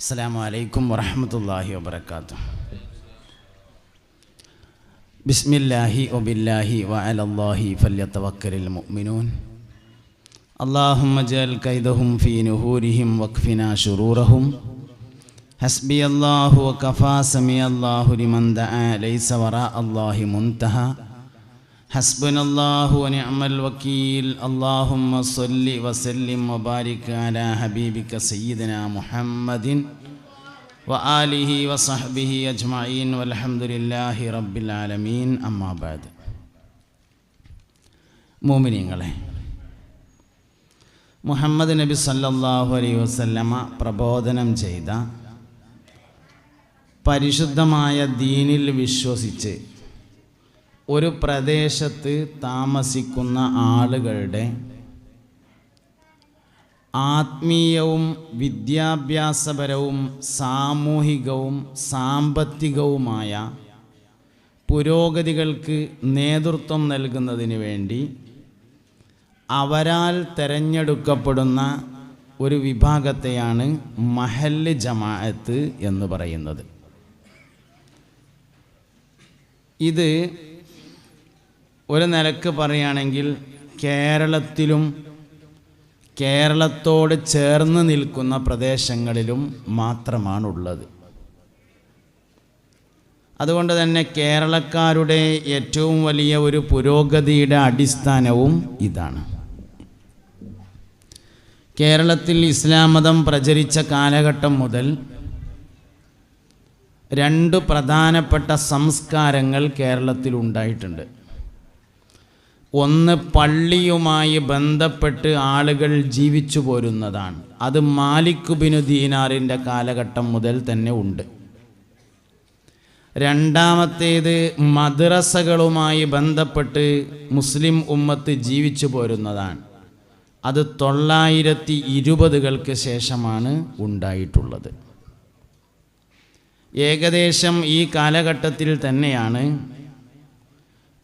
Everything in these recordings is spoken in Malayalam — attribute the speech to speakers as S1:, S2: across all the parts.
S1: السلام عليكم ورحمة الله وبركاته بسم الله وبالله وعلى الله فليتوكل المؤمنون اللهم اجعل كيدهم في نهورهم واكفنا شرورهم حسبي الله وكفى سمي الله لمن دعا ليس وراء الله منتهى حسبنا الله ونعم الوكيل اللهم صل وسلم وبارك على حبيبك سيدنا محمد وآله وصحبه أجمعين والحمد لله رب العالمين أما بعد മോമിനിയങ്ങളെ മുഹമ്മദ് നബി സല്ലല്ലാഹു അലൈഹി വസല്ലമ പ്രബോധനം ചെയ്ത പരിശുദ്ധമായ ദീനിൽ വിശ്വസിച്ച് ഒരു പ്രദേശത്ത് താമസിക്കുന്ന ആളുകളുടെ ആത്മീയവും വിദ്യാഭ്യാസപരവും സാമൂഹികവും സാമ്പത്തികവുമായ പുരോഗതികൾക്ക് നേതൃത്വം നൽകുന്നതിന് വേണ്ടി അവരാൽ തെരഞ്ഞെടുക്കപ്പെടുന്ന ഒരു വിഭാഗത്തെയാണ് മഹല്ല് ജമാഅത്ത് എന്ന് പറയുന്നത്. ഇത് ഒരു നിലയ്ക്ക് പറയുകയാണെങ്കിൽ കേരളത്തിലും കേരളത്തോട് ചേർന്ന് നിൽക്കുന്ന പ്രദേശങ്ങളിലും മാത്രമാണുള്ളത്. അതുകൊണ്ട് തന്നെ കേരളക്കാരുടെ ഏറ്റവും വലിയ ഒരു പുരോഗതിയുടെ അടിസ്ഥാനവും ഇതാണ്. കേരളത്തിൽ ഇസ്ലാം മതം പ്രചരിച്ച കാലഘട്ടം മുതൽ രണ്ട് പ്രധാനപ്പെട്ട സംസ്കാരങ്ങൾ കേരളത്തിൽ ഉണ്ടായിട്ടുണ്ട് ഒന്ന് പള്ളിയുമായി ബന്ധപ്പെട്ട് ആളുകൾ ജീവിച്ചു പോരുന്നതാണ്. അത് മാലിക് ബിനു ദീനാറിന്റെ കാലഘട്ടം മുതൽ തന്നെ ഉണ്ട്. രണ്ടാമത്തേത് മദ്രസകളുമായി ബന്ധപ്പെട്ട് മുസ്ലിം ഉമ്മത്ത് ജീവിച്ചു പോരുന്നതാണ്. അത് തൊള്ളായിരത്തി ഇരുപതുകൾക്ക് ശേഷമാണ് ഉണ്ടായിട്ടുള്ളത്. ഏകദേശം ഈ കാലഘട്ടത്തിൽ തന്നെയാണ്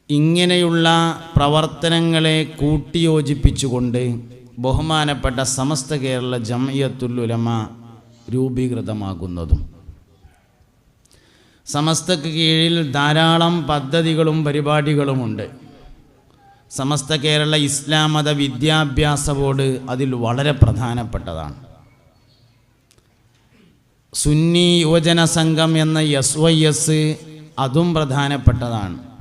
S1: ഇങ്ങനെയുള്ള പ്രവർത്തനങ്ങളെ കൂട്ടിയോജിപ്പിച്ചുകൊണ്ട് ബഹുമാനപ്പെട്ട സമസ്ത കേരള ജമയത്തുല്ലുലമ രൂപീകൃതമാകുന്നതും. സമസ്തക്ക് കീഴിൽ ധാരാളം പദ്ധതികളും പരിപാടികളുമുണ്ട്. സമസ്ത കേരള ഇസ്ലാം മത വിദ്യാഭ്യാസ ബോർഡ് അതിൽ വളരെ പ്രധാനപ്പെട്ടതാണ്. സുന്നി യുവജന സംഘം എന്ന എസ് വൈ എസ് അതും പ്രധാനപ്പെട്ടതാണ്.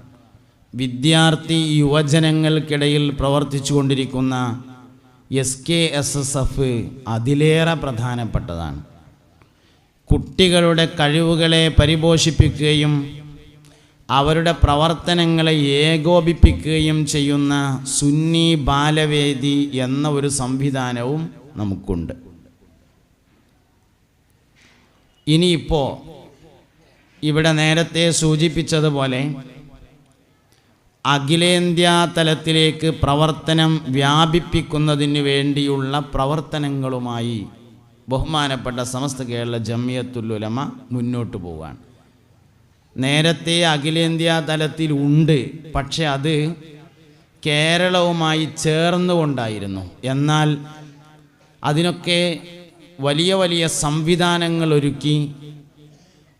S1: വിദ്യാർത്ഥി യുവജനങ്ങൾക്കിടയിൽ പ്രവർത്തിച്ചു കൊണ്ടിരിക്കുന്ന S K S S F അതിലേറെ പ്രധാനപ്പെട്ടതാണ്. കുട്ടികളുടെ കഴിവുകളെ പരിപോഷിപ്പിക്കുകയും അവരുടെ പ്രവർത്തനങ്ങളെ ഏകോപിപ്പിക്കുകയും ചെയ്യുന്ന സുന്നി ബാലവേദി എന്ന ഒരു സംവിധാനവും നമുക്കുണ്ട്. ഇനിയിപ്പോൾ ഇവിടെ നേരത്തെ സൂചിപ്പിച്ചതുപോലെ അഖിലേന്ത്യാ തലത്തിലേക്ക് പ്രവർത്തനം വ്യാപിപ്പിക്കുന്നതിന് വേണ്ടിയുള്ള പ്രവർത്തനങ്ങളുമായി ബഹുമാനപ്പെട്ട സമസ്ത കേരള ജമിയത്തുല്ലുലമ മുന്നോട്ട് പോവുകയാണ്. നേരത്തെ അഖിലേന്ത്യാ തലത്തിൽ ഉണ്ട് പക്ഷെ അത് കേരളവുമായി ചേർന്നുകൊണ്ടായിരുന്നു. എന്നാൽ അതിനൊക്കെ വലിയ വലിയ സംവിധാനങ്ങൾ ഒരുക്കി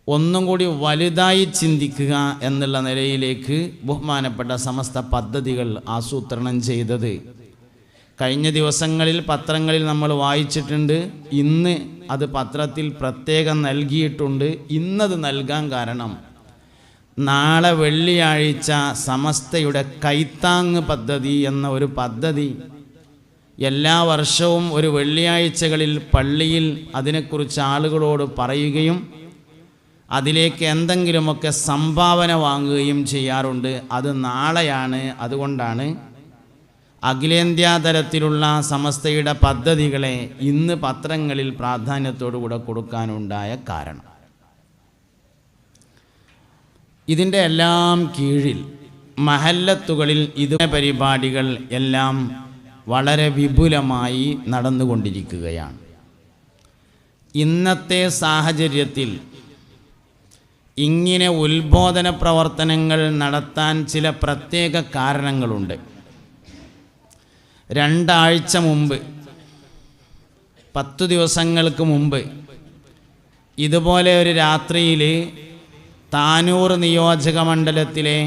S1: ഒന്നും കൂടി വലുതായി ചിന്തിക്കുക എന്നുള്ള നിലയിലേക്ക് ബഹുമാനപ്പെട്ട സമസ്ത പദ്ധതികൾ ആസൂത്രണം ചെയ്തത്. കഴിഞ്ഞ ദിവസങ്ങളിൽ പത്രങ്ങളിൽ നമ്മൾ വായിച്ചിട്ടുണ്ട് ഇന്ന് അത് പത്രത്തിൽ പ്രത്യേകം നൽകിയിട്ടുണ്ട് ഇന്നത് നൽകാൻ കാരണം നാളെ വെള്ളിയാഴ്ച സമസ്തയുടെ കൈത്താങ് പദ്ധതി എന്ന ഒരു പദ്ധതി. എല്ലാ വർഷവും ഒരു വെള്ളിയാഴ്ചകളിൽ പള്ളിയിൽ അതിനെക്കുറിച്ച് ആളുകളോട് പറയുകയും അതിലേക്ക് എന്തെങ്കിലുമൊക്കെ സംഭാവന വാങ്ങുകയും ചെയ്യാറുണ്ട്. അത് നാളെയാണ്. അതുകൊണ്ടാണ് അഖിലേന്ത്യാ തലത്തിലുള്ള സമസ്തയുടെ പദ്ധതികളെ ഇന്ന് പത്രങ്ങളിൽ പ്രാധാന്യത്തോടുകൂടെ കൊടുക്കാനുണ്ടായ കാരണം. ഇതിന്റെ എല്ലാം കീഴിൽ മഹല്ലത്തുകളിൽ ഇത് പരിപാടികൾ എല്ലാം വളരെ വിപുലമായി നടന്നുകൊണ്ടിരിക്കുകയാണ്. ഇന്നത്തെ സാഹചര്യത്തിൽ ഇങ്ങനെ ഉത്ബോധന പ്രവർത്തനങ്ങൾ നടത്താൻ ചില പ്രത്യേക കാരണങ്ങളുണ്ട്. രണ്ടാഴ്ച മുമ്പ് പത്തു ദിവസങ്ങൾക്ക് മുമ്പ് ഇതുപോലെ ഒരു രാത്രിയിൽ താനൂർ നിയോജക മണ്ഡലത്തിലെ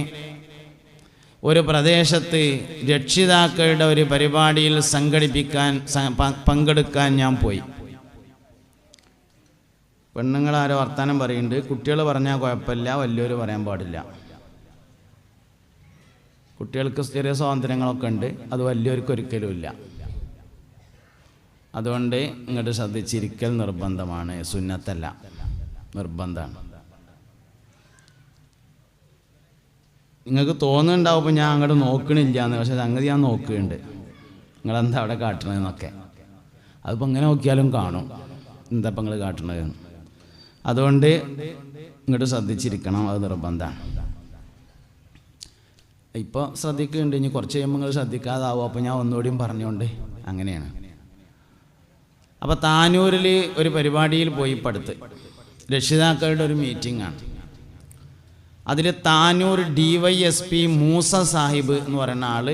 S1: ഒരു പ്രദേശത്ത് രക്ഷിതാക്കളുടെ ഒരു പരിപാടിയിൽ സംഘടിപ്പിക്കാൻ പങ്കെടുക്കാൻ ഞാൻ പോയി. പെണ്ണുങ്ങളാരോ വർത്താനം പറയുന്നുണ്ട്. കുട്ടികൾ പറഞ്ഞാൽ കുഴപ്പമില്ല വലിയവർ പറയാൻ പാടില്ല. കുട്ടികൾക്ക് ചെറിയ സ്വാതന്ത്ര്യങ്ങളൊക്കെ ഉണ്ട് അത് വലിയവർക്ക് ഒരിക്കലും ഇല്ല. അതുകൊണ്ട് ഇങ്ങോട്ട് ശ്രദ്ധിച്ചിരിക്കൽ നിർബന്ധമാണ് സുന്നത്തല്ല നിർബന്ധമാണ്. നിങ്ങൾക്ക് തോന്നുന്നുണ്ടാവും ഞാൻ അങ്ങോട്ട് നോക്കണില്ല എന്ന് പക്ഷെ സംഗതി ഞാൻ നോക്കുന്നുണ്ട്. നിങ്ങളെന്താ അവിടെ കാട്ടണതെന്നൊക്കെ. അതിപ്പോൾ ഇങ്ങനെ നോക്കിയാലും കാണും. എന്താ ഇപ്പം നിങ്ങൾ കാട്ടണത് അതുകൊണ്ട് ഇങ്ങോട്ട് ശ്രദ്ധിച്ചിരിക്കണം അത് നിർബന്ധമാണ്. ഇപ്പോൾ ശ്രദ്ധിക്കുന്നുണ്ട് ഇനി കുറച്ച് കഴിയുമ്പോൾ നിങ്ങൾ ശ്രദ്ധിക്കാതാവും. അപ്പോൾ ഞാൻ ഒന്നുകൂടിയും പറഞ്ഞുകൊണ്ട് അങ്ങനെയാണ്. അപ്പോൾ താനൂരിൽ ഒരു പരിപാടിയിൽ പോയി പടുത്ത് രക്ഷിതാക്കളുടെ ഒരു മീറ്റിംഗ് ആണ്. അതിൽ Tanur D Y S P Moosa Sahib എന്ന് പറയുന്ന ആൾ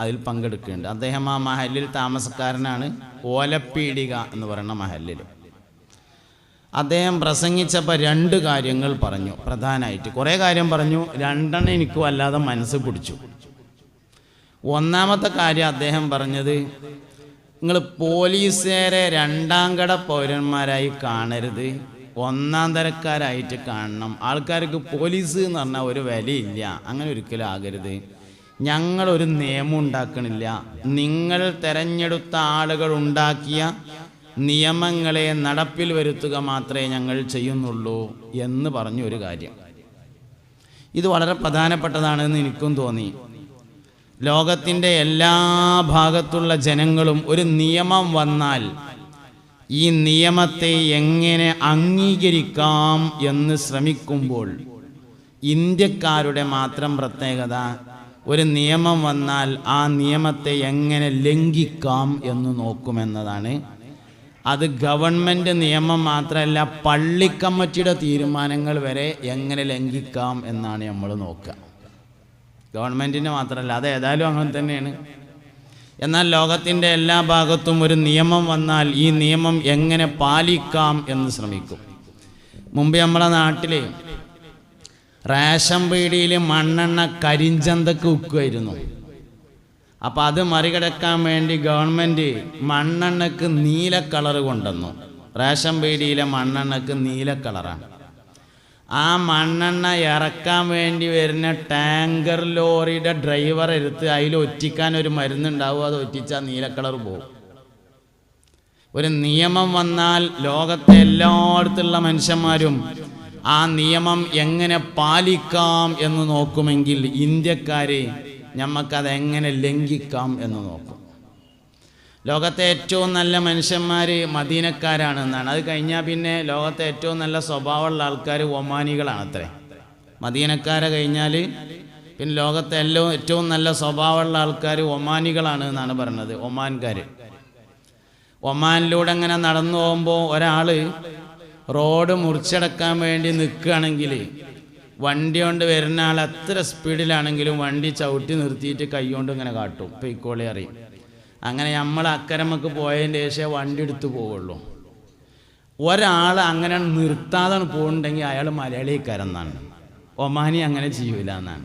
S1: അതിൽ പങ്കെടുക്കുന്നുണ്ട്. അദ്ദേഹം ആ മഹലിൽ താമസക്കാരനാണ്. ഓലപ്പീടിക എന്ന് പറയുന്ന മഹലിൽ അദ്ദേഹം പ്രസംഗിച്ചപ്പോൾ രണ്ട് കാര്യങ്ങൾ പറഞ്ഞു. പ്രധാനമായിട്ട് കുറേ കാര്യം പറഞ്ഞു. രണ്ടെണ്ണം എനിക്ക് വല്ലാതെ മനസ്സ് പിടിച്ചു. ഒന്നാമത്തെ കാര്യം അദ്ദേഹം പറഞ്ഞത് നിങ്ങൾ പോലീസുകാരെ രണ്ടാം കട പൗരന്മാരായി കാണരുത്. ഒന്നാം തരക്കാരായിട്ട് കാണണം. ആൾക്കാർക്ക് പോലീസ് എന്ന് പറഞ്ഞാൽ ഒരു വിലയില്ല. അങ്ങനെ ഒരിക്കലും ആകരുത്. ഞങ്ങളൊരു നിയമം ഉണ്ടാക്കണില്ല. നിങ്ങൾ തെരഞ്ഞെടുത്ത ആളുകൾ ഉണ്ടാക്കിയ നിയമങ്ങളെ നടപ്പിൽ വരുത്തുക മാത്രമേ ഞങ്ങൾ ചെയ്യുന്നുള്ളൂ എന്ന് പറഞ്ഞു ഒരു കാര്യം. ഇത് വളരെ പ്രധാനപ്പെട്ടതാണെന്ന് എനിക്കും തോന്നി. ലോകത്തിന്റെ എല്ലാ ഭാഗത്തുള്ള ജനങ്ങളും ഒരു നിയമം വന്നാൽ ഈ നിയമത്തെ എങ്ങനെ അംഗീകരിക്കാം എന്ന് ശ്രമിക്കുമ്പോൾ ഇന്ത്യക്കാരുടെ മാത്രം പ്രത്യേകത ഒരു നിയമം വന്നാൽ ആ നിയമത്തെ എങ്ങനെ ലംഘിക്കാം എന്ന് നോക്കുമെന്നതാണ് അത് ഗവൺമെന്റ് നിയമം മാത്രമല്ല പള്ളിക്കമ്മറ്റിയുടെ തീരുമാനങ്ങൾ വരെ എങ്ങനെ ലംഘിക്കാം എന്നാണ് നമ്മൾ നോക്കുക. ഗവൺമെന്റിന് മാത്രമല്ല അത് ഏതായാലും അങ്ങനെ തന്നെയാണ്. എന്നാൽ ലോകത്തിന്റെ എല്ലാ ഭാഗത്തും ഒരു നിയമം വന്നാൽ ഈ നിയമം എങ്ങനെ പാലിക്കാം എന്ന് ശ്രമിക്കും. മുമ്പ് നമ്മളെ നാട്ടിലെ റേഷൻ പീടിയിൽ മണ്ണെണ്ണ കരിഞ്ചന്തക്ക് വിൽക്കുമായിരുന്നു അപ്പോൾ അത് മറികടക്കാൻ വേണ്ടി ഗവൺമെന്റ് മണ്ണെണ്ണക്ക് നീല കളർ കൊണ്ടുവന്നു. റേഷൻ പീടിയിലെ മണ്ണെണ്ണക്ക് നീല കളറാണ് ആ മണ്ണെണ്ണ ഇറക്കാൻ വേണ്ടി വരുന്ന ടാങ്കർ ലോറിയുടെ ഡ്രൈവർ എടുത്ത് അതിൽ ഒറ്റിക്കാൻ ഒരു മരുന്നുണ്ടാവും അത് ഒറ്റിച്ചാൽ നീല കളർ പോകും. ഒരു നിയമം വന്നാൽ ലോകത്തെ എല്ലായിടത്തുള്ള മനുഷ്യന്മാരും ആ നിയമം എങ്ങനെ പാലിക്കാം എന്ന് നോക്കുമെങ്കിൽ ഇന്ത്യക്കാരെ ഞമ്മക്കത് എങ്ങനെ ലംഘിക്കാം എന്ന് നോക്കും. ലോകത്തെ ഏറ്റവും നല്ല മനുഷ്യന്മാർ മദീനക്കാരാണെന്നാണ്. അത് കഴിഞ്ഞാൽ പിന്നെ ലോകത്തെ ഏറ്റവും നല്ല സ്വഭാവമുള്ള ആൾക്കാർ ഒമാനികളാണ് അത്രേ മദീനക്കാരെ കഴിഞ്ഞാൽ പിന്നെ ലോകത്തെ എല്ലാം ഏറ്റവും നല്ല സ്വഭാവമുള്ള ആൾക്കാർ ഒമാനികളാണ് എന്നാണ് പറഞ്ഞത് ഒമാൻകാർ ഒമാനിലൂടെ അങ്ങനെ നടന്നു പോകുമ്പോൾ ഒരാൾ റോഡ് മുറിച്ചടക്കാൻ വേണ്ടി നിൽക്കുകയാണെങ്കിൽ വണ്ടി കൊണ്ട് വരുന്ന ആൾ എത്ര സ്പീഡിലാണെങ്കിലും വണ്ടി ചവിട്ടി നിർത്തിയിട്ട് കൈകൊണ്ട് ഇങ്ങനെ കാട്ടും. പൊയ്ക്കോളി അറിയും. അങ്ങനെ നമ്മൾ അക്കരമക്ക് പോയതിന്റെ ശേഷം വണ്ടി എടുത്തു പോവുള്ളൂ. ഒരാൾ അങ്ങനെ നിർത്താതെ പോകുന്നുണ്ടെങ്കിൽ അയാൾ മലയാളിക്കാരെന്നാണ് ഒമാനി അങ്ങനെ ചെയ്യൂല എന്നാണ്.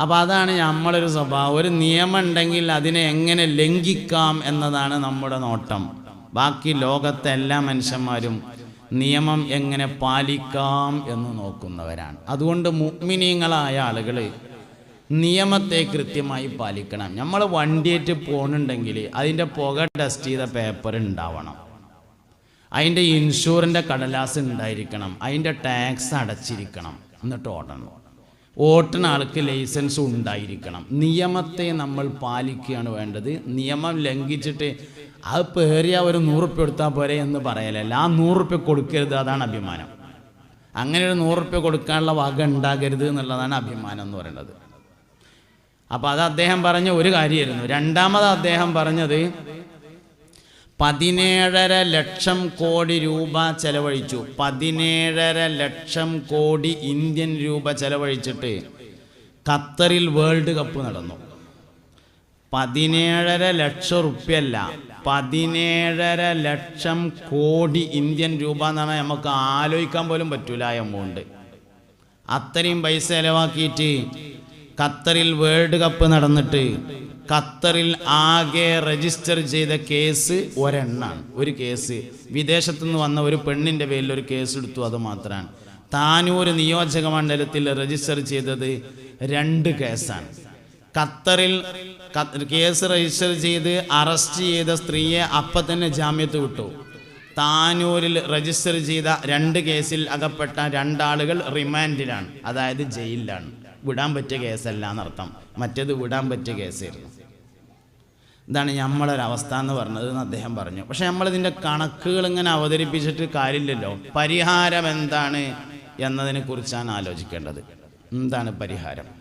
S1: അപ്പോൾ അതാണ് നമ്മളൊരു സ്വഭാവം. ഒരു നിയമം ഉണ്ടെങ്കിൽ അതിനെ എങ്ങനെ ലംഘിക്കാം എന്നതാണ് നമ്മുടെ നോട്ടം. ബാക്കി ലോകത്തെ എല്ലാ മനുഷ്യന്മാരും നിയമം എങ്ങനെ പാലിക്കാം എന്ന് നോക്കുന്നവരാണ്. അതുകൊണ്ട് മുഗ്മിനീങ്ങളായ ആളുകൾ നിയമത്തെ കൃത്യമായി പാലിക്കണം. നമ്മൾ വണ്ടിയേറ്റ് പോകണുണ്ടെങ്കിൽ അതിന്റെ പുക ടെസ്റ്റ് ചെയ്ത പേപ്പർ ഉണ്ടാവണം അതിന്റെ ഇൻഷുറിന്റെ കടലാസ് ഉണ്ടായിരിക്കണം അതിന്റെ ടാക്സ് അടച്ചിരിക്കണം. എന്നിട്ട് ഓടണം. ഓട്ടുന്ന ആൾക്ക് ലൈസൻസ് ഉണ്ടായിരിക്കണം. നിയമത്തെ നമ്മൾ പാലിക്കുകയാണ് വേണ്ടത്. നിയമം ലംഘിച്ചിട്ട് അത് പേറിയ ഒരു നൂറുപ്യ കൊടുത്താൽ പോരെ എന്ന് പറയലല്ല. ആ നൂറുപ്യ കൊടുക്കരുത് അതാണ് അഭിമാനം. അങ്ങനെ ഒരു നൂറുപ്യ കൊടുക്കാനുള്ള വക ഉണ്ടാകരുത് എന്നുള്ളതാണ് അഭിമാനം എന്ന് പറയുന്നത്. അപ്പോൾ അത് അദ്ദേഹം പറഞ്ഞ ഒരു കാര്യമായിരുന്നു. രണ്ടാമത് അദ്ദേഹം പറഞ്ഞത് പതിനേഴര ലക്ഷം കോടി രൂപ ചെലവഴിച്ചു. പതിനേഴര ലക്ഷം കോടി ഇന്ത്യൻ രൂപ ചെലവഴിച്ചിട്ട് ഖത്തറിൽ വേൾഡ് കപ്പ് നടന്നു. പതിനേഴര ലക്ഷം റുപ്യല്ല പതിനേഴര ലക്ഷം കോടി ഇന്ത്യൻ രൂപ എന്നാണ് നമുക്ക് ആലോചിക്കാൻ പോലും പറ്റൂല എമൗണ്ട് അത്രയും പൈസ ചെലവാക്കിയിട്ട് ഖത്തറിൽ വേൾഡ് കപ്പ് നടന്നിട്ട് ഖത്തറിൽ ആകെ രജിസ്റ്റർ ചെയ്ത കേസ് ഒരെണ്ണാണ്. ഒരു കേസ്. വിദേശത്തു നിന്ന് വന്ന ഒരു പെണ്ണിന്റെ പേരിൽ ഒരു കേസ് എടുത്തു അത് മാത്രമാണ് താനൂർ നിയോജക മണ്ഡലത്തിൽ രജിസ്റ്റർ ചെയ്തത് രണ്ട് കേസാണ്. ഖത്തറിൽ കേസ് രജിസ്റ്റർ ചെയ്ത് അറസ്റ്റ് ചെയ്ത സ്ത്രീയെ അപ്പം തന്നെ ജാമ്യത്ത് വിട്ടു. താനൂരിൽ രജിസ്റ്റർ ചെയ്ത രണ്ട് കേസിൽ അകപ്പെട്ട രണ്ടാളുകൾ റിമാൻഡിലാണ് അതായത് ജയിലിലാണ്. വിടാൻ പറ്റിയ കേസല്ല എന്നർത്ഥം. മറ്റേത് വിടാൻ പറ്റിയ കേസായിരുന്നു. ഇതാണ് നമ്മളൊരവസ്ഥ എന്ന് പറഞ്ഞത് എന്ന് അദ്ദേഹം പറഞ്ഞു. പക്ഷെ നമ്മളിതിന്റെ കണക്കുകൾ ഇങ്ങനെ അവതരിപ്പിച്ചിട്ട് കാര്യമില്ലല്ലോ. പരിഹാരം എന്താണ് എന്നതിനെ കുറിച്ചാണ് ആലോചിക്കേണ്ടത്. എന്താണ് പരിഹാരം?